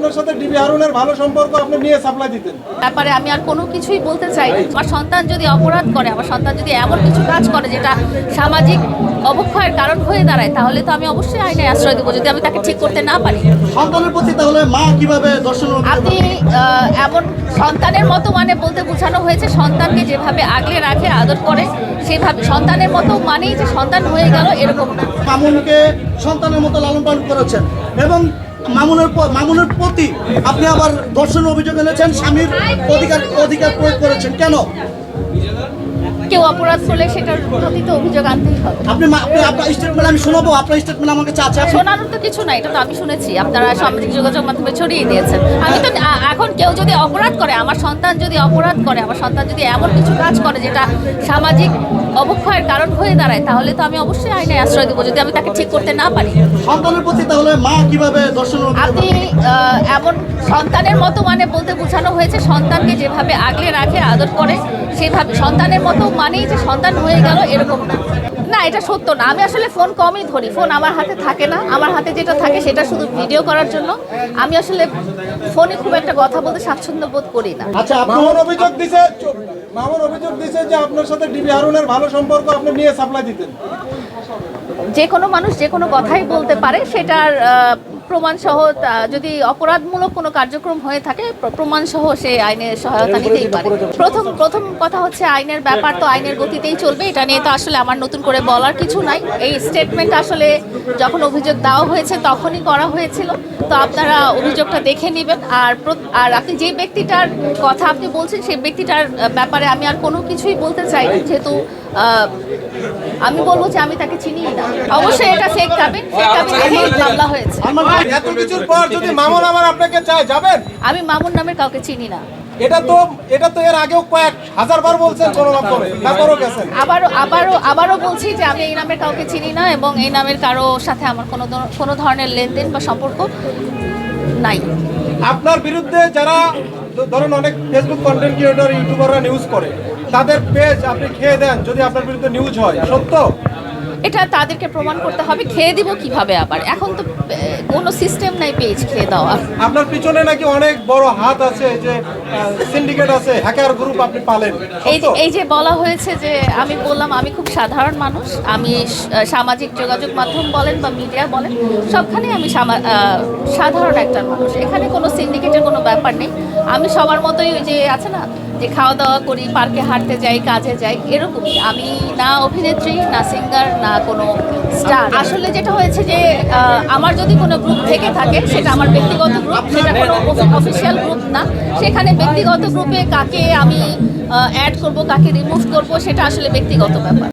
আপনার সাথে ডিবি হারুনের ভালো সম্পর্ক আপনি নিয়ে সাপ্লাই দিতেন। ব্যাপারে আমি আর কোনো কিছুই বলতে চাই আমার সন্তান যদি অপরাধ করে আমার সন্তান যদি এমন কিছু কাজ করে যেটা সামাজিক অবক্ষয়ের কারণ হয়ে দাঁড়ায় তাহলে তো আমি অবশ্যই আইনে আশ্রয় দেবো যদি আমি তাকে ঠিক করতে না পারি। সন্তানের প্রতি তাহলে মা কীভাবে দর্শন আপনি এমন সন্তানের মতো মানে বলতে বোঝানো হয়েছে সন্তানকে যেভাবে আগলে রাখে আদর করে সেভাবে সন্তানের মতো মানেই যে সন্তান হয়ে গেল এরকম না। মামুনকে সন্তানের মতো লালন পালন করেছেন। এবং মামুনের মামুনের প্রতি আপনি আবার দর্শনের অভিযোগ এনেছেন স্বামীর অধিকার অধিকার প্রয়োগ করেছেন। কেন? কেউ অপরাধ করলে সেটার প্রতি তো অভিযোগ আনতেই হবে। আপনি আপনার স্টেটমেন্ট আমি শোনাবো আপনার স্টেটমেন্ট আমাকে চাচ্ছে আপনি শোনানোর তো কিছু নাই এটা তো আমি শুনেছি। আপনারা সামাজিক যোগাযোগ মাধ্যমে ছড়িয়ে দিয়েছেন। আমি তো এখন কেউ যদি অপরাধ করে আমার সন্তান যদি অপরাধ করে আমার সন্তান যদি এমন কিছু কাজ করে যেটা সামাজিক অবক্ষয়ের কারণ হয়ে দাঁড়ায় তাহলে তো আমি অবশ্যই আইনে আশ্রয় দেবো যদি আমি তাকে ঠিক করতে না পারি। সন্তানের প্রতি তাহলে মা কীভাবে দর্শন আপনি এমন সন্তানের মতো মানে বলতে বোঝানো হয়েছে সন্তানকে যেভাবে আগলে রাখে আদর করে সেভাবে সন্তানের মতো মানেই যে সন্তান হয়ে গেল এরকম না। না এটা সত্য না। আমি আসলে ফোন কমই ধরি। ফোন আমার হাতে থাকে না। আমার হাতে যেটা থাকে সেটা শুধু ভিডিও করার জন্য। আমি আসলে ফোনে খুব একটা কথা বলতে স্বাচ্ছন্দ্য বোধ করি না। আচ্ছা মামুন অভিযোগ দিছে মামুন অভিযোগ দিছে যে আপনার সাথে ডিবি হারুনের ভালো সম্পর্ক আপনি নিয়ে সাপ্লাই দিতেন। যে কোনো মানুষ যে কোনো কথাই বলতে পারে সেটার প্রমাণ সহ যদি অপরাধমূলক কোনো কার্যক্রম হয়ে থাকে প্রমাণসহ প্রমাণ সে আইনের সহায়তা নিতেই পারে। প্রথম প্রথম কথা হচ্ছে আইনের ব্যাপার তো আইনের গতিতেই চলবে এটা নিয়ে তো আসলে আমার নতুন করে বলার কিছু নাই। এই স্টেটমেন্ট আসলে যখন অভিযোগ দেওয়া হয়েছে তখনই করা হয়েছিল তো আপনারা অভিযোগটা দেখে নেবেন। আর প্র- আর আপনি যে ব্যক্তিটার কথা আপনি বলছেন সেই ব্যক্তিটার ব্যাপারে আমি আর কোনো কিছুই বলতে চাই না, যেহেতু আমি বলব যে আমি তাকে চিনি না। অবশ্যই এটা ফেক কাবিন ফেক কাবিন মামলা হয়েছে। এত কিছুর পর যদি মামুন আমার আপনাকে চায় যাবেন? আমি মামুন নামের কাউকে চিনি না। এটা তো এটা তো এর আগেও কয়েক হাজার বার বলছেন কোনো মাধ্যমে তারপরও গেছেন। আবারও আবারও আবারও বলছি যে আমি এই নামের কাউকে চিনি না এবং এই নামের কারও সাথে আমার কোনো ধর- কোনো ধরনের লেনদেন বা সম্পর্ক নাই। আপনার বিরুদ্ধে যারা ধরুন অনেক ফেসবুক কন্টেন্ট ক্রিয়েটর ইউটিউবাররা নিউজ করে তাদের পেজ আপনি খেয়ে দেন যদি আপনার বিরুদ্ধে নিউজ হয়। সত্য? এটা তাদেরকে প্রমাণ করতে হবে খেয়ে দিব কীভাবে আবার? এখন তো কোনো সিস্টেম নাই পেজ খেয়ে দেওয়া। আপনার পিছনে নাকি অনেক বড় হাত আছে যে সিন্ডিকেট আছে হ্যাকার গ্রুপ আপনি পালেন এই সত্য? এই যে বলা হয়েছে যে আমি বললাম আমি খুব সাধারণ মানুষ আমি সামাজিক যোগাযোগ মাধ্যম বলেন বা মিডিয়া বলেন সবখানে আমি সাধারণ একটা মানুষ। এখানে কোনো সিন্ডিকেটের কোনো ব্যাপার নেই। আমি সবার মতোই ওই যে আছে না যে খাওয়া দাওয়া করি পার্কে হাঁটতে যাই কাজে যাই এরকমই। আমি না অভিনেত্রী না সিঙ্গার না কোনো স্টার। আসলে যেটা হয়েছে যে আমার যদি কোনো গ্রুপ থেকে থাকে, সেটা আমার ব্যক্তিগত গ্রুপ সেটা কোনো অফিসিয়াল গ্রুপ না। সেখানে ব্যক্তিগত গ্রুপে কাকে আমি অ্যাড করব, কাকে রিমুভ করব, সেটা আসলে ব্যক্তিগত ব্যাপার।